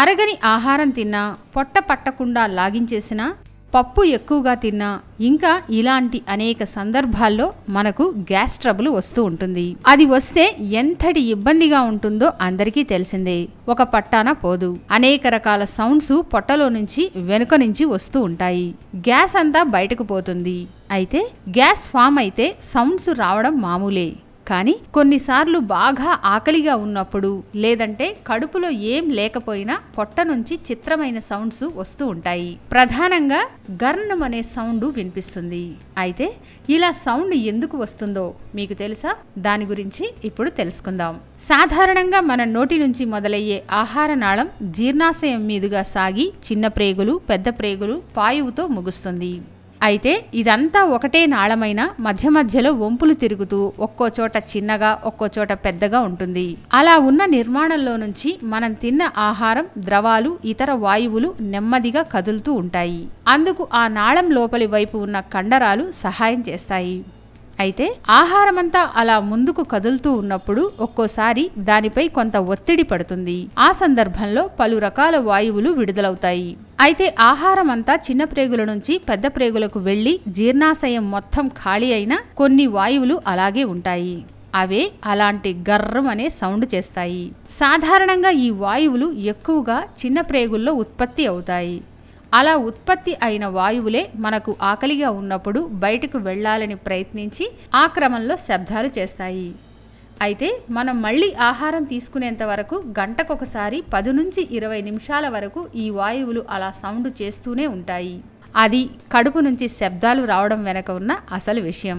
అరగని ఆహారం తిన్నా పొట్ట పట్టకుండా లాగించేసినా పప్పు ఎక్కువగా తిన్నా ఇంకా ఇలాంటి అనేక సందర్భాల్లో మనకు గ్యాస్ ట్రబుల్ వస్తూ ఉంటుంది. అది వస్తే ఎంతటి ఇబ్బందిగా ఉంటుందో అందరికీ తెలిసిందే. ఒక పట్టాన పోదు. అనేక రకాల సౌండ్స్ పొట్టలో నుంచి వెనుక నుంచి వస్తూ ఉంటాయి. గ్యాస్ అంతా బయటకు పోతుంది. అయితే గ్యాస్ ఫామ్ అయితే సౌండ్స్ రావడం మామూలే. కానీ కొన్నిసార్లు బాగా ఆకలిగా ఉన్నప్పుడు లేదంటే కడుపులో ఏం లేకపోయినా పొట్ట నుంచి చిత్రమైన సౌండ్స్ వస్తూ ఉంటాయి. ప్రధానంగా గర్ణం అనే సౌండ్ వినిపిస్తుంది. అయితే ఇలా సౌండ్ ఎందుకు వస్తుందో మీకు తెలుసా? దాని గురించి ఇప్పుడు తెలుసుకుందాం. సాధారణంగా మన నోటి నుంచి మొదలయ్యే ఆహార నాళం జీర్ణాశయం మీదుగా సాగి చిన్న ప్రేగులు పెద్ద ప్రేగులు పాయువుతో ముగుస్తుంది. అయితే ఇదంతా ఒకటే నాళమైన మధ్య మధ్యలో వంపులు తిరుగుతూ ఒక్కో చోట చిన్నగా ఒక్కో చోట పెద్దగా ఉంటుంది. అలా ఉన్న నిర్మాణంలో నుంచి మనం తిన్న ఆహారం ద్రవాలు ఇతర వాయువులు నెమ్మదిగా కదులుతూ ఉంటాయి. అందుకు ఆ నాళం లోపలి వైపు ఉన్న కండరాలు సహాయం చేస్తాయి. అయితే ఆహారమంతా అలా ముందుకు కదులుతూ ఉన్నప్పుడు ఒక్కోసారి దానిపై కొంత ఒత్తిడి పడుతుంది. ఆ సందర్భంలో పలు రకాల వాయువులు విడుదలవుతాయి. అయితే ఆహారం అంతా చిన్న ప్రేగుల నుంచి పెద్ద ప్రేగులకు వెళ్ళి జీర్ణాశయం మొత్తం ఖాళీ అయిన కొన్ని వాయువులు అలాగే ఉంటాయి. అవే అలాంటి గర్రం అనే సౌండ్ చేస్తాయి. సాధారణంగా ఈ వాయువులు ఎక్కువగా చిన్న ప్రేగుల్లో ఉత్పత్తి అవుతాయి. అలా ఉత్పత్తి అయిన వాయువులే మనకు ఆకలిగా ఉన్నప్పుడు బయటకు వెళ్ళాలని ప్రయత్నించి ఆ క్రమంలో శబ్దాలు చేస్తాయి. అయితే మనం మళ్ళీ ఆహారం తీసుకునేంత వరకు గంటకొకసారి పది నుంచి ఇరవై నిమిషాల వరకు ఈ వాయువులు అలా సౌండ్ చేస్తూనే ఉంటాయి. అది కడుపు నుంచి శబ్దాలు రావడం వెనక ఉన్న అసలు విషయం.